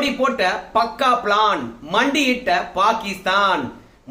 மோடி போட்ட பக்கா பிளான் மண்டியிட்ட பாகிஸ்தான்.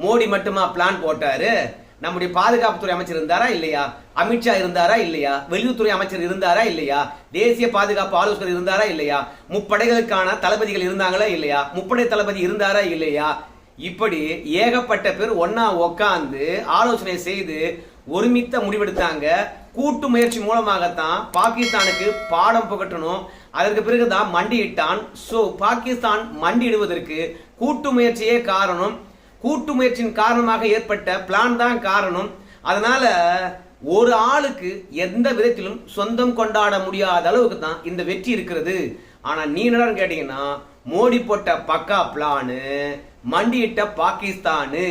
மோடி மட்டுமா பிளான் போட்டாரு? நம்முடைய பாதுகாப்புத்துறை அமைச்சர் இருந்தாரா இல்லையா? அமித்ஷா இருந்தாரா இல்லையா? வெளியுறவுத்துறை அமைச்சர் இருந்தாரா இல்லையா? தேசிய பாதுகாப்பு ஆலோசகர் இருந்தாரா இல்லையா? முப்படைகளுக்கான தளபதிகள் இருந்தாங்களா இல்லையா? முப்படை தளபதி இருந்தாரா இல்லையா? இப்படி ஏகப்பட்ட பேர் ஒன்னா உக்காந்து ஆலோசனை செய்து ஒருமித்த முடிவெடுத்தாங்க. கூட்டு முயற்சி மூலமாகத்தான் பாகிஸ்தானுக்கு பாடம் புகட்டணும். அதற்கு பிறகுதான் மண்டியிட்டான். சோ பாகிஸ்தான் மண்டியிடுவதற்கு கூட்டு முயற்சியே காரணம். கூட்டு முயற்சியின் காரணமாக ஏற்பட்ட பிளான் தான் காரணம். அதனால ஒரு ஆளுக்கு எந்த விதத்திலும் சொந்தம் கொண்டாட முடியாத அளவுக்கு தான் இந்த வெற்றி இருக்கிறது. ஆனா நீ என்னடான்னு கேட்டீங்கன்னா மோடி போட்ட பக்கா பிளானு மண்டியிட்ட பாகிஸ்தானு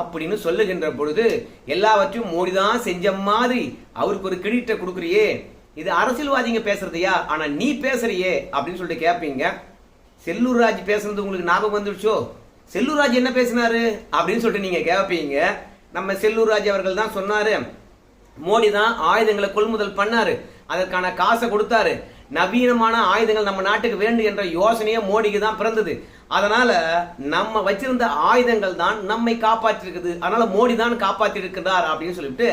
அப்படின்னு சொல்லுகின்ற பொழுது எல்லாவற்றையும் மோடி தான் செஞ்ச மாதிரி அவருக்கு ஒரு கிரெடிட்டை கொடுக்குறியே. இது அரசியல்வாதிங்க பேசுறதையா? ஆனா நீ பேசுறியே அப்படின்னு சொல்லிட்டு கேட்பீங்க செல்லூர் ராஜ் பேசுனது உங்களுக்கு ஞாபகம் வந்துடுச்சோ செல்லூர் ராஜ் என்ன பேசினாரு? அப்படின்னு சொல்லிட்டு நீங்க கேட்பீங்க நம்ம செல்லூர் ராஜ் அவர்கள் தான் சொன்னாரு. மோடி தான் ஆயுதங்களை கொள்முதல் பண்ணாரு. அதற்கான காசை கொடுத்தாரு. நவீனமான ஆயுதங்கள் நம்ம நாட்டுக்கு வேண்டும் என்ற யோசனையே மோடிக்கு தான் பிறந்தது. அதனால நம்ம வச்சிருந்த ஆயுதங்கள் தான் நம்மை காப்பாற்றிருக்குது. அதனால மோடி தான் காப்பாற்றிருக்கிறார் அப்படின்னு சொல்லிட்டு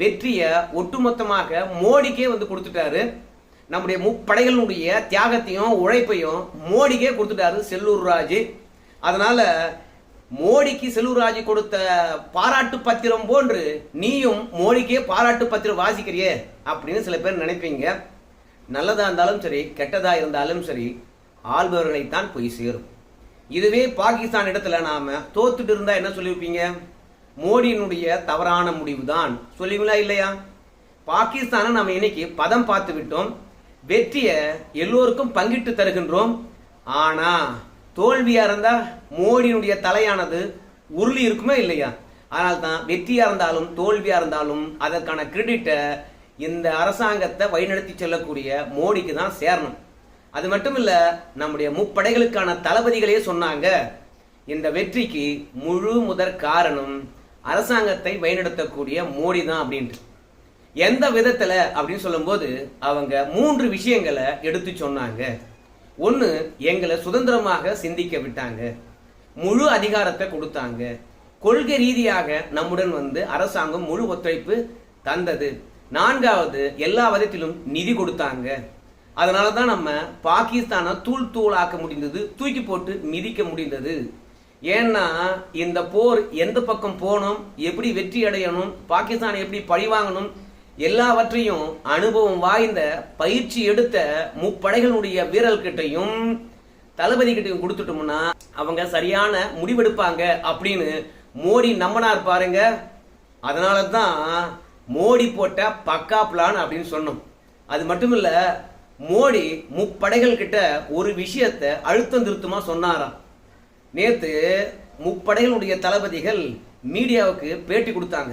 வெற்றியை ஒட்டுமொத்தமாக மோடிக்கே வந்து கொடுத்துட்டாரு. நம்முடைய முப்படைகளுடைய தியாகத்தையும் உழைப்பையும் மோடிக்கே கொடுத்துட்டாரு செல்லூர் ராஜு. அதனால மோடிக்கு செல்லூர் ராஜு கொடுத்த பாராட்டு பத்திரம் போன்று நீயும் மோடிக்கே பாராட்டு பத்திரம் வாசிக்கிறியே அப்படின்னு சில பேர் நினைப்பீங்க. நல்லதா இருந்தாலும் சரி கெட்டதா இருந்தாலும் சரி ஆள்பவர்களைத்தான் போய் சேரும். இதுவே பாகிஸ்தான் இடத்துல நாம தோத்துட்டு இருந்தா என்ன சொல்லியிருப்பீங்க? மோடியினுடைய தவறான முடிவு தான் சொல்லுவீங்களா இல்லையா? பாகிஸ்தானை நம்ம இன்னைக்கு பதம் பார்த்து விட்டோம். வெற்றியை எல்லோருக்கும் பங்கிட்டு தருகின்றோம். ஆனா தோல்வியா இருந்தா மோடியினுடைய தலையானது உருளி இருக்குமே இல்லையா? அதனால தான் வெற்றியா இருந்தாலும் தோல்வியா இருந்தாலும் அதற்கான கிரெடிட்டை இந்த அரசாங்கத்தை வழிநடத்தி செல்லக்கூடிய மோடிக்கு தான் சேரணும். அது மட்டும் இல்ல நம்முடைய முப்படைகளுக்கான தளபதிகளே சொன்னாங்க இந்த வெற்றிக்கு முழு முதற் காரணம் அரசாங்கத்தை வழிநடத்தக்கூடிய மோடி தான் அப்படின்ட்டு. எந்த விதத்துல அப்படின்னு சொல்லும்போது அவங்க மூன்று விஷயங்களை எடுத்து சொன்னாங்க. ஒன்று எங்களை சுதந்திரமாக சிந்திக்க விட்டாங்க. முழு அதிகாரத்தை கொடுத்தாங்க. கொள்கை ரீதியாக நம்முடன் வந்து அரசாங்கம் முழு ஒத்துழைப்பு தந்தது. நான்காவது எல்லா விதத்திலும் நிதி கொடுத்தாங்க. அதனால தான் நம்ம பாகிஸ்தானை தூள் தூளாக்க முடிந்தது தூக்கி போட்டு மிதிக்க முடிந்தது. ஏன்னா இந்த போர் எந்த பக்கம் போகணும் எப்படி வெற்றி அடையணும் பாகிஸ்தான் எப்படி பழிவாங்கணும் எல்லாவற்றையும் அனுபவம் வாய்ந்த பயிற்சி எடுத்த முப்படைகளுடைய வீரர்கிட்டையும் தளபதி கிட்டையும் கொடுத்துட்டோம்னா அவங்க சரியான முடிவெடுப்பாங்க அப்படின்னு மோடி நம்பினார் பாருங்க. அதனால தான் மோடி போட்ட பக்கா பிளான் அப்படின்னு சொன்னோம். அது மட்டும் இல்லை மோடி முப்படைகள் கிட்ட ஒரு விஷயத்தை அழுத்தம் திருத்தமாக சொன்னாராம். நேத்து முப்படைகளுடைய தளபதிகள் மீடியாவுக்கு பேட்டி கொடுத்தாங்க.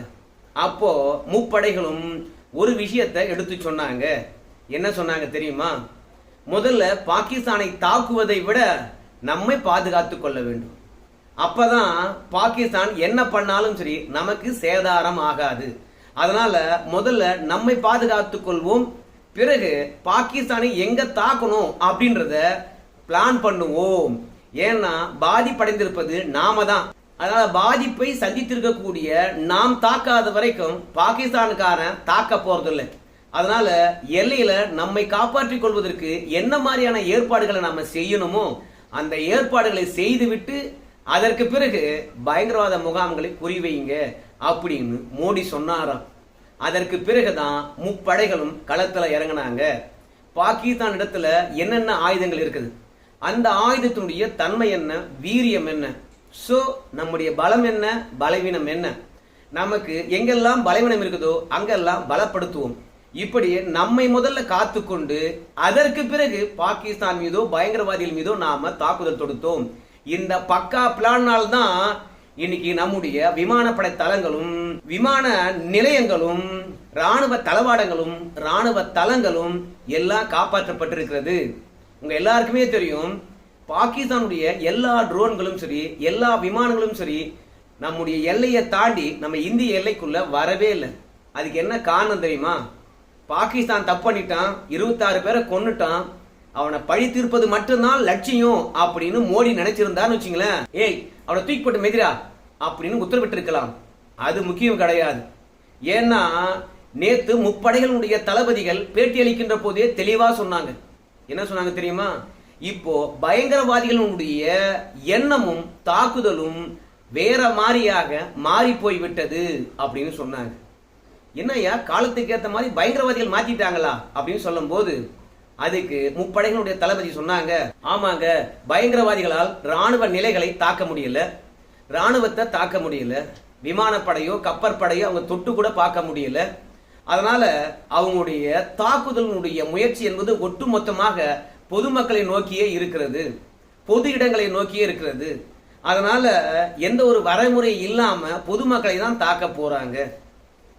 அப்போ முப்படைகளும் ஒரு விஷயத்தை எடுத்து சொன்னாங்க. என்ன சொன்னாங்க தெரியுமா? முதல்ல பாகிஸ்தானை தாக்குவதை விட நம்மை பாதுகாத்து கொள்ள வேண்டும். அப்பதான் பாகிஸ்தான் என்ன பண்ணாலும் சரி நமக்கு சேதாரம் ஆகாது. அதனால முதல்ல நம்மை பாதுகாத்துக் கொள்வோம். பிறகு பாகிஸ்தானை எங்க தாக்கணும் அப்படின்றத பிளான் பண்ணுவோம். ஏன்னா பாதிப்படைந்திருப்பது நாம தான் அதனால பாதிப்பை சந்தித்திருக்கக்கூடிய நாம் தாக்காத வரைக்கும் பாகிஸ்தானுக்காரன் தாக்க போறதில்லை. அதனால எல்லையில நம்மை காப்பாற்றிக் கொள்வதற்கு என்ன மாதிரியான ஏற்பாடுகளை நம்ம செய்யணுமோ அந்த ஏற்பாடுகளை செய்துவிட்டு அதற்கு பிறகு பயங்கரவாத முகாம்களை குறிவைங்க அப்படின்னு மோடி சொன்னாராம். அதற்கு பிறகுதான் முப்படைகளும் களத்துல இறங்கினாங்க. பாகிஸ்தான் இடத்துல என்னென்ன ஆயுதங்கள் இருக்குது? அந்த ஆயுதத்தினுடைய தன்மை என்ன? வீரியம் என்ன? ஸோ நம்முடைய பலம் என்ன? பலவீனம் என்ன? நமக்கு எங்கெல்லாம் பலவீனம் இருக்குதோ அங்கெல்லாம் பலப்படுத்துவோம். இப்படி நம்மை முதல்ல காத்துக்கொண்டு அதற்கு பிறகு பாகிஸ்தான் மீதோ பயங்கரவாதிகள் மீதோ நாம தாக்குதல் தொடுத்தோம். இந்த பக்கா பிளானால் தான் இன்னைக்கு நம்முடைய விமானப்படை தளங்களும் விமான நிலையங்களும் ராணுவ தளவாடங்களும் ராணுவ தளங்களும் எல்லாம் காப்பாற்றப்பட்டிருக்கிறது. உங்க எல்லாருக்குமே தெரியும் பாகிஸ்தானுடைய எல்லா ட்ரோன்களும் சரி எல்லா விமானங்களும் சரி நம்முடைய எல்லையை தாண்டி நம்ம இந்திய எல்லைக்குள்ள வரவே இல்லை. அதுக்கு என்ன காரணம் தெரியுமா? பாகிஸ்தான் தப்பு பண்ணிட்டான் இருபத்தாறு பேரை கொன்னுட்டான் அவனை பழி தீர்ப்பது மட்டும்தான் லட்சியம் அப்படின்னு மோடி நினைச்சிருந்தான்னு வச்சுங்களேன். ஏய் அவனை தூக்கி போட்டு மெதிரா அப்படின்னு உத்தரவிட்டு இருக்கலாம் அது முக்கியம் கிடையாது. ஏன்னா நேத்து முப்படைகளுடைய தளபதிகள் பேட்டி அளிக்கின்ற போதே தெளிவா சொன்னாங்க. என்ன சொன்னாங்க தெரியுமா? இப்போ பயங்கரவாதிகளுடைய எண்ணமும் தாக்குதலும் வேற மாதிரியாக மாறி போய் விட்டது அப்படின்னு சொன்னாங்க. என்னய்யா காலத்துக்கு ஏற்ற மாதிரி பயங்கரவாதிகள் மாத்திட்டாங்களா அப்படின்னு சொல்லும் போது அதுக்கு முப்படைகளுடைய தளபதி சொன்னாங்க ஆமாங்க பயங்கரவாதிகளால் ராணுவ நிலைகளை தாக்க முடியல ராணுவத்தை தாக்க முடியல விமானப்படையோ கப்பற்படையோ அவங்க தொட்டு கூட பார்க்க முடியல அதனால அவங்களுடைய தாக்குதலினுடைய முயற்சி என்பது ஒட்டுமொத்தமாக பொதுமக்களை நோக்கியே இருக்கிறது. பொது இடங்களை நோக்கியே இருக்கிறது. அதனால எந்த ஒரு வரைமுறை இல்லாம பொதுமக்களை தான் தாக்க போறாங்க.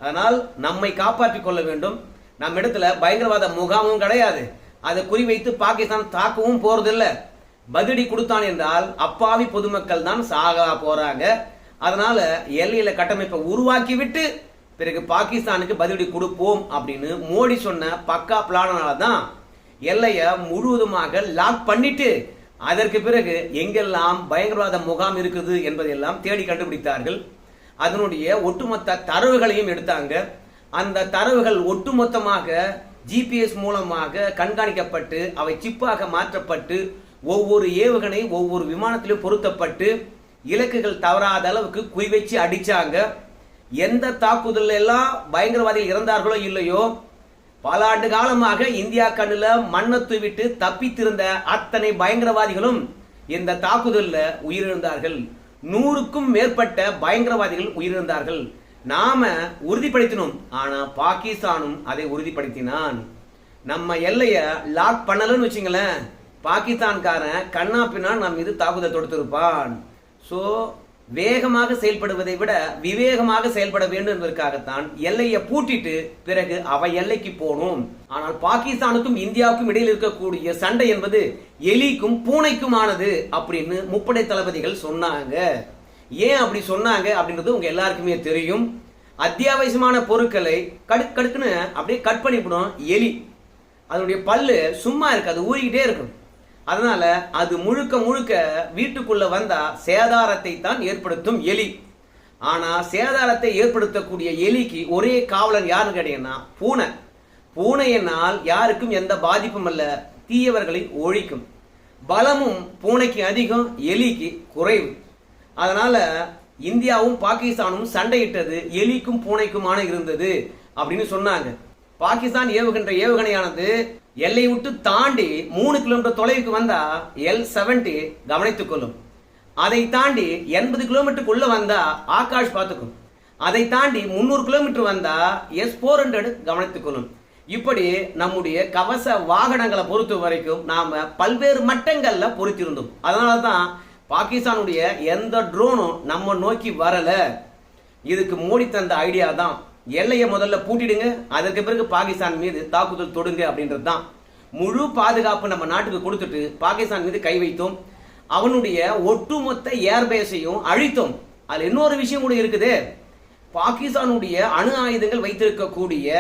அதனால் நம்மை காப்பாற்றிக் கொள்ள வேண்டும். நம்ம இடத்துல பயங்கரவாத முகாமும் கிடையாது. அதை குறிவைத்து பாகிஸ்தான் தாக்கவும் போகிறதில்ல பதிலடி கொடுத்தான் என்றால் அப்பாவி பொதுமக்கள் தான் சாக போறாங்க. அதனால எல்லையில கட்டமைப்பை உருவாக்கி விட்டு பிறகு பாகிஸ்தானுக்கு பதிலடி கொடுப்போம் அப்படின்னு மோடி சொன்ன பக்கா பிளானால தான் எல்லையை முழுவதுமாக லாக் பண்ணிட்டு அதற்கு பிறகு எங்கெல்லாம் பயங்கரவாத முகாம் இருக்குது என்பதையெல்லாம் தேடி கண்டுபிடித்தார்கள். அதனுடைய ஒட்டுமொத்த தரவுகளையும் எடுத்தாங்க. அந்த தரவுகள் ஒட்டுமொத்தமாக ஜிபிஎஸ் மூலமாக கண்காணிக்கப்பட்டு அவை சிப்பாக மாற்றப்பட்டு ஒவ்வொரு ஏவுகணை ஒவ்வொரு விமானத்திலும் பொருத்தப்பட்டு இலக்குகள் தவறாத அளவுக்கு குறிவச்சு அடிச்சாங்க. எந்த தாக்குதல் எல்லாம் பயங்கரவாதிகள் இறந்தார்களோ இல்லையோ பல ஆண்டு காலமாக இந்தியா கண்ணில் மண்ணை விட்டு தப்பித்திருந்த அத்தனை பயங்கரவாதிகளும் இந்த தாக்குதலில் உயிரிழந்தார்கள். நூறுக்கும் மேற்பட்ட பயங்கரவாதிகள் உயிரிழந்தார்கள். நாம உறுதிப்படுத்தினோம். ஆனா பாகிஸ்தானும் அதை உறுதிப்படுத்தினான். நம்ம எல்லைய லாக் பண்ணலன்னு வச்சுங்களேன் பாகிஸ்தான்காரன் கண்ணா பின்னா நம்ம மீது தாக்குதல் தொடுத்திருப்பான். ஸோ வேகமாக செயல்படுவதை விட விவேகமாக செயல்பட வேண்டும் என்பதற்காகத்தான் எல்லையை பூட்டிட்டு பிறகு அவ எல்லைக்கு போனோம். ஆனால் பாகிஸ்தானுக்கும் இந்தியாவுக்கும் இடையில் இருக்கக்கூடிய சண்டை என்பது எலிக்கும் பூனைக்குமானது அப்படின்னு முப்படை தளபதிகள் சொன்னாங்க. ஏன் அப்படி சொன்னாங்க அப்படின்றது உங்க எல்லாருக்குமே தெரியும். அத்தியாவசியமான பொருட்களை கடுக்கு கடுக்குன்னு அப்படியே கட் பண்ணிவிடும் எலி. அதனுடைய பல்லு சும்மா இருக்கு அது ஊறிக்கிட்டே இருக்கும். அதனால அது முழுக்க முழுக்க வீட்டுக்குள்ள வந்தா சேதாரத்தை தான் ஏற்படுத்தும் எலி. ஆனா சேதாரத்தை ஏற்படுத்தக்கூடிய எலிக்கு ஒரே காவலன் யாருன்னு கேட்டீங்கன்னா பூனை. பூனையினால் யாருக்கும் எந்த பாதிப்பும் அல்ல தீயவர்களை ஒழிக்கும். பலமும் பூனைக்கு அதிகம் எலிக்கு குறைவு. அதனால இந்தியாவும் பாகிஸ்தானும் சண்டையிட்டது எலிக்கும் பூனைக்குமான இருந்தது அப்படின்னு சொன்னாங்க. பாகிஸ்தான் ஏவுகின்ற ஏவுகணையானது எல்லை விட்டு தாண்டி மூணு கிலோமீட்டர் தொலைவுக்கு வந்தா எல் செவன்டி கவனித்துக் கொள்ளும். அதை தாண்டி எண்பது கிலோமீட்டருக்குள்ள வந்தா ஆகாஷ் பார்த்துக்கும். அதை தாண்டி முந்நூறு கிலோமீட்டர் வந்தா எஸ் போர் ஹண்ட்ரட் கவனித்துக் கொள்ளும். இப்படி நம்முடைய கவச வாகனங்களை பொறுத்த வரைக்கும் நாம பல்வேறு மட்டங்கள்ல பொறுத்திருந்தோம். அதனால தான் பாகிஸ்தானுடைய எந்த ட்ரோனும் நம்ம நோக்கி வரல. இதுக்கு மோடி தந்த ஐடியா தான். எல்லையை முதல்ல பூட்டிடுங்க அதற்கு பிறகு பாகிஸ்தான் மீது தாக்குதல் தொடுங்க அப்படின்றது தான் முழு பாதுகாப்பு நம்ம நாட்டுக்கு கொடுத்துட்டு பாகிஸ்தான் மீது கை வைத்தோம். அவனுடைய ஒட்டுமொத்த ஏர்பேஸையும் அழித்தோம். அதில் இன்னொரு விஷயம் கூட இருக்குது. பாகிஸ்தானுடைய அணு ஆயுதங்கள் வைத்திருக்கக்கூடிய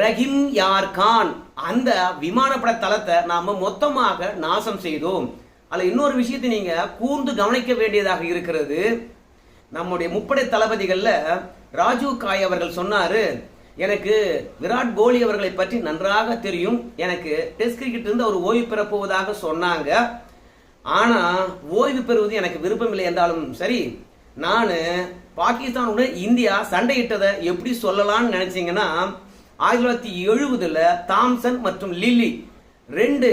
ரஹிம் யார் கான் அந்த விமானப்பட தளத்தை நாம மொத்தமாக நாசம் செய்தோம். அதில் இன்னொரு விஷயத்தை நீங்க கூர்ந்து கவனிக்க வேண்டியதாக இருக்கிறது. நம்முடைய முப்படை தளபதிகள்ல ராஜீவ் காய் அவர்கள் சொன்னாரு எனக்கு விராட் கோலி அவர்களை பற்றி நன்றாக தெரியும். எனக்கு டெஸ்ட் கிரிக்கெட் இருந்து அவர் ஓய்வு பெறப்போவதாக சொன்னாங்க. ஆனா ஓய்வு பெறுவது எனக்கு விருப்பம் என்றாலும் சரி நான் பாகிஸ்தானுடன் இந்தியா சண்டையிட்டதை எப்படி சொல்லலாம்னு நினைச்சீங்கன்னா ஆயிரத்தி தொள்ளாயிரத்தி எழுபதுல தாம்சன் மற்றும் லில்லி ரெண்டு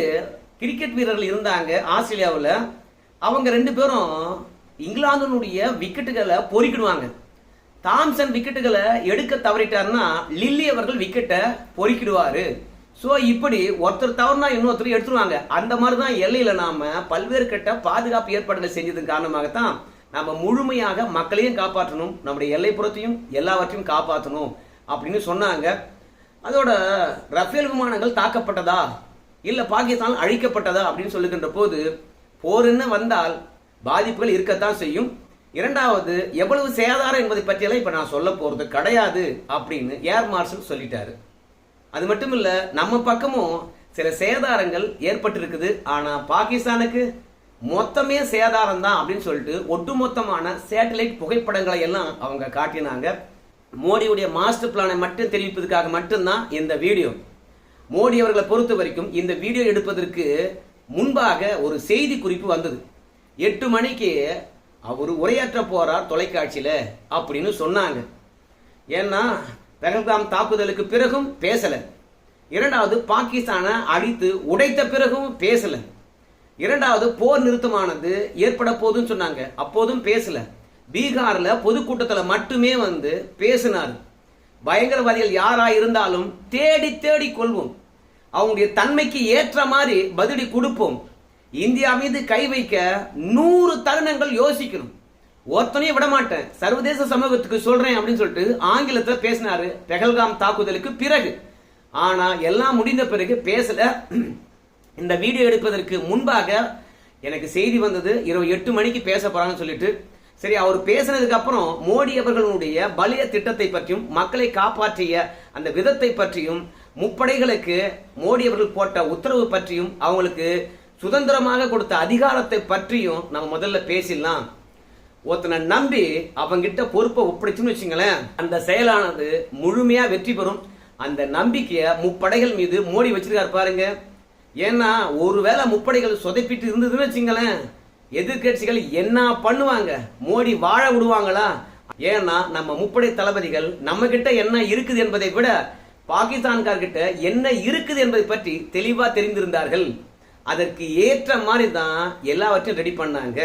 கிரிக்கெட் வீரர்கள் இருந்தாங்க ஆஸ்திரேலியாவில். அவங்க ரெண்டு பேரும் இங்கிலாந்தினுடைய விக்கெட்டுகளை பொறிக்கிடுவாங்க. தாம்சன் விக்கெட்டுகளை எடுக்க தவறிட்டாருன்னா லில்லி அவர்கள் விக்கெட்டை பொறுக்கிடுவாரு. ஸோ இப்படி ஒருத்தர் தவறுனா இன்னொருத்தர் எடுத்துருவாங்க. அந்த மாதிரி தான் எல்லையில் நாம பல்வேறு கட்ட பாதுகாப்பு ஏற்பாடுகள் செஞ்சதன் காரணமாகத்தான் நம்ம முழுமையாக மக்களையும் காப்பாற்றணும் நம்முடைய எல்லைப்புறத்தையும் எல்லாவற்றையும் காப்பாற்றணும் அப்படின்னு சொன்னாங்க. அதோட ரஃபேல் விமானங்கள் தாக்கப்பட்டதா? இல்லை பாகிஸ்தான் அழிக்கப்பட்டதா அப்படின்னு சொல்லுகின்ற போது போருன்னு வந்தால் பாதிப்புகள் இருக்கத்தான் செய்யும். இரண்டாவது எவ்வளவு சேதாரம் என்பதை பற்றியெல்லாம் இப்போ நான் சொல்ல போகிறது கிடையாது அப்படின்னு ஏர் மார்ஷல் சொல்லிட்டாரு. அது மட்டும் இல்லை நம்ம பக்கமும் சில சேதாரங்கள் ஏற்பட்டிருக்குது. ஆனால் பாகிஸ்தானுக்கு மொத்தமே சேதாரம் தான் அப்படின்னு சொல்லிட்டு ஒட்டுமொத்தமான சேட்டலைட் புகைப்படங்களை எல்லாம் அவங்க காட்டினாங்க. மோடியுடைய மாஸ்டர் பிளானை மட்டும் தெரிவிப்பதற்காக மட்டும்தான் இந்த வீடியோ. மோடி அவர்களை பொறுத்த வரைக்கும் இந்த வீடியோ எடுப்பதற்கு முன்பாக ஒரு செய்தி குறிப்பு வந்தது. எட்டு மணிக்கு அவர் உரையாற்ற போறார் தொலைக்காட்சியில் அப்படின்னு சொன்னாங்க. ஏன்னா பெஹல்காம் தாக்குதலுக்கு பிறகும் பேசலை. இரண்டாவது பாகிஸ்தானை அடித்து உடைத்த பிறகும் பேசலை. இரண்டாவது போர் நிறுத்தமானது ஏற்பட போதுன்னு சொன்னாங்க. அப்போதும் பேசல. பீகாரில் பொதுக்கூட்டத்தில் மட்டுமே வந்து பேசினார். பயங்கரவாதிகள் யாராக இருந்தாலும் தேடி தேடி கொள்வோம். அவங்களுடைய தன்மைக்கு ஏற்ற மாதிரி பதிலடி கொடுப்போம். இந்தியா மீது கை வைக்க நூறு தருணங்கள் யோசிக்கணும். ஒருத்தனையும் விட மாட்டேன் சர்வதேச சமூகத்துக்கு சொல்றேன் அப்படின்னு சொல்லிட்டு ஆங்கிலத்தில் பேசினாரு. பெஹல்காம் தாக்குதலுக்கு பிறகு. ஆனா எல்லாம் முடிந்த பிறகு பேசல. இந்த வீடியோ எடுப்பதற்கு முன்பாக எனக்கு செய்தி வந்தது. இரவு எட்டு மணிக்கு பேச போறாங்கன்னு சொல்லிட்டு. சரி அவர் பேசினதுக்கு அப்புறம் மோடி அவர்களுடைய பலிய திட்டத்தை பற்றியும் மக்களை காப்பாற்றிய அந்த விதத்தை பற்றியும் முப்படைகளுக்கு மோடி அவர்கள் போட்ட உத்தரவு பற்றியும் அவங்களுக்கு சுதந்திரமாக கொடுத்த அதிகாரத்தை பற்றியும் நம்ம முதல்ல பேசிடலாம். ஒருத்தனை நம்பி அவங்கிட்ட பொறுப்பை ஒப்படைச்சுன்னு வச்சுங்களேன் அந்த செயலானது முழுமையா வெற்றி பெறும். அந்த நம்பிக்கையை முப்படைகள் மீது மோடி வச்சிருக்காரு பாருங்க. ஏன்னா ஒருவேளை முப்படைகள் சொதைப்பிட்டு இருந்ததுன்னு வச்சுங்களேன் எதிர்கட்சிகள் என்ன பண்ணுவாங்க? மோடி வாழ விடுவாங்களா? ஏன்னா நம்ம முப்படை தளபதிகள் நம்ம கிட்ட என்ன இருக்குது என்பதை விட பாகிஸ்தான்கார்கிட்ட என்ன இருக்குது என்பதை பற்றி தெளிவா தெரிந்திருந்தார்கள். அதற்கு ஏற்ற மாதிரி தான் எல்லாவற்றையும் ரெடி பண்ணாங்க.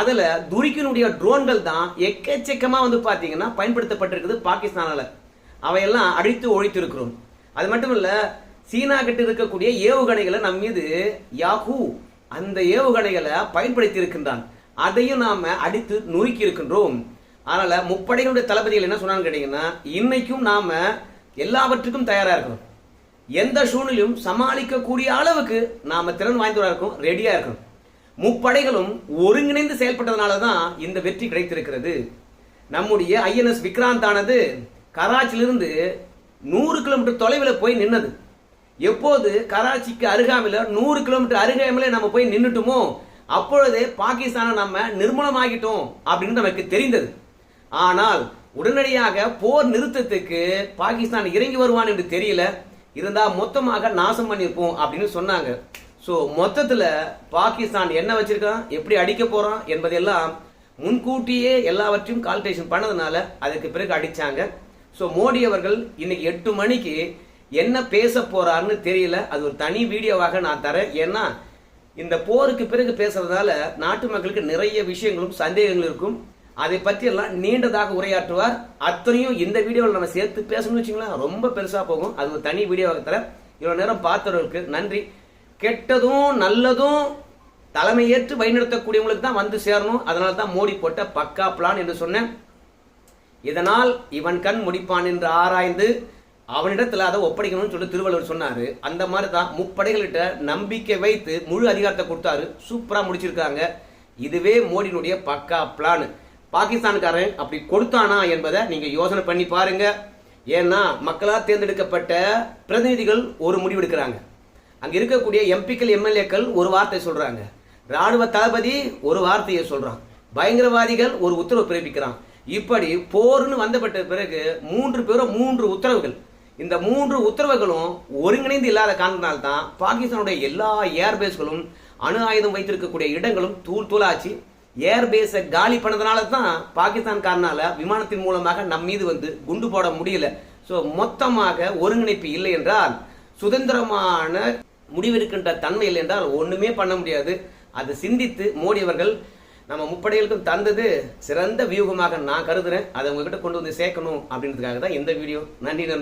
அதில் துருக்கினுடைய ட்ரோன்கள் தான் எக்கச்சக்கமாக வந்து பார்த்தீங்கன்னா பயன்படுத்தப்பட்டிருக்குது பாகிஸ்தானால். அவையெல்லாம் அழித்து ஒழித்து இருக்கிறோம் அது மட்டும் இல்லை சீனா கிட்ட இருக்கக்கூடிய ஏவுகணைகளை நம் மீது யாஹூ அந்த ஏவுகணைகளை பயன்படுத்தி இருக்கின்றான் அதையும் நாம் அடித்து நுறுக்கி இருக்கின்றோம். அதனால் முப்படைகளுடைய தளபதிகள் என்ன சொன்னான்னு கேட்டீங்கன்னா இன்னைக்கும் நாம் எல்லாவற்றுக்கும் தயாராக இருக்கிறோம் எந்த சூழ்நிலையும் சமாளிக்கக்கூடிய அளவுக்கு நாம் திறன் வாய்ந்தவராக இருக்கும் ரெடியாக இருக்கணும். முப்படைகளும் ஒருங்கிணைந்து செயல்பட்டதுனால தான் இந்த வெற்றி கிடைத்திருக்கிறது. நம்முடைய ஐஎன்எஸ் விக்ராந்த் ஆனது கராச்சியிலிருந்து நூறு கிலோமீட்டர் தொலைவில் போய் நின்னது. எப்போது கராச்சிக்கு அருகாமையில் நூறு கிலோமீட்டர் அருகாமையில நம்ம போய் நின்னுட்டுமோ அப்பொழுதே பாகிஸ்தானை நம்ம நிர்மூலமாகிட்டோம் அப்படின்னு நமக்கு தெரிந்தது. ஆனால் உடனடியாக போர் நிறுத்தத்துக்கு பாகிஸ்தான் இறங்கி வருவான் என்று தெரியல. இருந்தா மொத்தமாக நாசம் பண்ணியிருப்போம் அப்படின்னு சொன்னாங்க. ஸோ மொத்தத்தில் பாகிஸ்தான் என்ன வச்சிருக்கான் எப்படி அடிக்க போறான் என்பதெல்லாம் முன்கூட்டியே எல்லாவற்றையும் கால்குலேஷன் பண்ணதுனால அதுக்கு பிறகு அடித்தாங்க ஸோ மோடி அவர்கள் இன்னைக்கு எட்டு மணிக்கு என்ன பேச போறாருன்னு தெரியல. அது ஒரு தனி வீடியோவாக நான் தரேன். ஏன்னா இந்த போருக்கு பிறகு பேசுறதால நாட்டு மக்களுக்கு நிறைய விஷயங்களும் சந்தேகங்களும் இருக்கும். அதை பற்றி எல்லாம் நீண்டதாக உரையாற்றுவார். அத்தனையும் இந்த வீடியோவில் நம்ம சேர்த்து பேசணும்னு வச்சுங்களேன் ரொம்ப பெருசாக போகும். அது ஒரு தனி வீடியோவாக தரேன் இவ்வளோ நேரம் பார்த்தவர்களுக்கு நன்றி. கெட்டதும் நல்லதும் தலைமையேற்று வழிநடத்தக்கூடியவங்களுக்கு தான் வந்து சேரணும். அதனால தான் மோடி போட்ட பக்கா பிளான் என்று சொன்னேன். இதனால் இவன் கண் முடிப்பான் என்று ஆராய்ந்து அவனிடத்தில் அதை ஒப்படைக்கணும்னு சொல்லி திருவள்ளுவர் சொன்னார். அந்த மாதிரி தான் முப்படைகள்கிட்ட நம்பிக்கை வைத்து முழு அதிகாரத்தை கொடுத்தாரு. சூப்பராக முடிச்சிருக்காங்க. இதுவே மோடியினுடைய பக்கா பிளான் பாகிஸ்தானுக்காரன் அப்படி கொடுத்தானா என்பதை நீங்க யோசனை பண்ணி பாருங்க. ஏன்னா மக்களால் தேர்ந்தெடுக்கப்பட்ட பிரதிநிதிகள் ஒரு முடிவெடுக்கிறாங்க அங்கே அங்க இருக்கக்கூடிய எம்பிக்கள் எம்எல்ஏக்கள் ஒரு வார்த்தை சொல்றாங்க. ராணுவ தளபதி ஒரு வார்த்தையை சொல்றான். பயங்கரவாதிகள் ஒரு உத்தரவு பிறப்பிக்கிறான். இப்படி போர்னு வந்தப்பட்ட பிறகு மூன்று பேரும் மூன்று உத்தரவுகள். இந்த மூன்று உத்தரவுகளும் ஒருங்கிணைந்து இல்லாத காரணத்தினால்தான் பாகிஸ்தானுடைய எல்லா ஏர்பேஸ்களும் அணு ஆயுதம் வைத்திருக்கக்கூடிய இடங்களும் தூள் தூளாச்சு. ஏர்பேஸை காலி பண்ணதுனால தான் பாகிஸ்தான்காரனால விமானத்தின் மூலமாக நம் மீது வந்து குண்டு போட முடியல. ஸோ மொத்தமாக ஒருங்கிணைப்பு இல்லை என்றால் சுதந்திரமான முடிவெடுக்கின்ற தன்மை இல்லை என்றால் ஒன்றுமே பண்ண முடியாது. அதை சிந்தித்து மோடி அவர்கள் நம்ம முப்படைகளுக்கும் தந்தது சிறந்த வியூகமாக நான் கருதுறேன். அதை உங்ககிட்ட கொண்டு வந்து சேர்க்கணும் அப்படின்றதுக்காக தான் இந்த வீடியோ. நன்றி நண்பர்